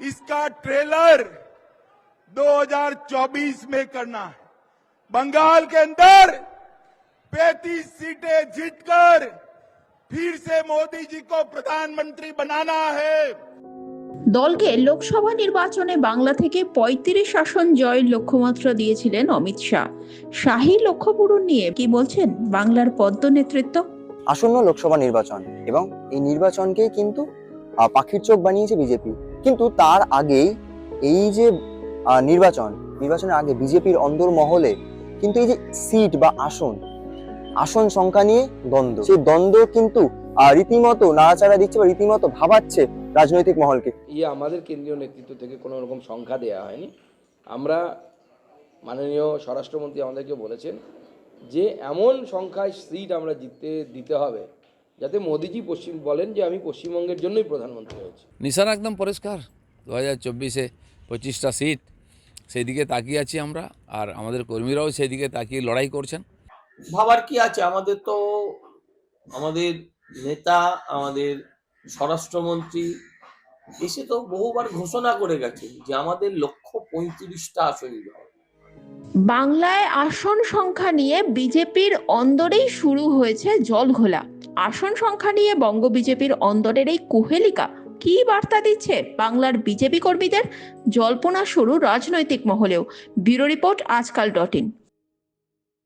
इसका ट्रेलर 2024 में करना है बंगाल के अंदर 35 सीटें जीतकर फिर से मोदी जी को प्रधानमंत्री बनाना है দলকে লোকসভা নির্বাচনে বাংলা থেকে পঁয়ত্রিশ আসন জয়ের লক্ষ্যমাত্রা দিয়েছিলেন অমিত শাহ শাহী লক্ষ্য পূরণ নিয়ে কি বলছেন বাংলার পদ্ম নেতৃত্ব আসন্ন লোকসভা নির্বাচন এবং এই নির্বাচনকেই কিন্তু আহ, পাখির চোখ বানিয়েছে বিজেপি কিন্তু তার আগেই এই যে নির্বাচন, নির্বাচনের আগে বিজেপির অন্দরমহলে কিন্তু এই যে সিট বা আসন আসন সংখ্যা নিয়ে দ্বন্দ্ব। সেই দ্বন্দ্ব কিন্তু রীতিমতো নাড়াচাড়া দিচ্ছে বা রীতিমতো ভাবাচ্ছে রাজনৈতিক মহলকে। ইয়ে আমাদের কেন্দ্রীয় নেতৃত্ব থেকে কোনো রকম সংখ্যা দেওয়া হয়নি। আমরা মাননীয় স্বরাষ্ট্রমন্ত্রী আমাদেরকে বলেছেন যে, এমন সংখ্যায় সিট আমরা জিততে, দিতে হবে। যাতে মোদিজি পশ্চিম বলেন যে আমি পশ্চিমবঙ্গের জন্যই প্রধানমন্ত্রী হয়েছি। নিশান একদম পরিষ্কার। দু হাজার চব্বিশে পঁচিশটা সিট সেই দিকে তাকিয়ে আছি আমরা আর আমাদের কর্মীরাও সেই দিকে তাকিয়ে লড়াই করছেন। ভাবার কি আছে? আমাদের তো আমাদের নেতা আমাদের স্বরাষ্ট্রমন্ত্রী এসে তো বহুবার ঘোষণা করে গেছে যে আমাদের লক্ষ্য পঁয়ত্রিশটা আসন বাংলায় আসন সংখ্যা নিয়ে বিজেপির অন্দরেই শুরু হয়েছে জলঘোলা আসন সংখ্যা নিয়ে বঙ্গ বিজেপির অন্দরের এই কুহেলিকা কি বার্তা দিচ্ছে বাংলার বিজেপি কর্মীদের? জল্পনা শুরু রাজনৈতিক মহলেও। Bureau report Aajkaal dot in.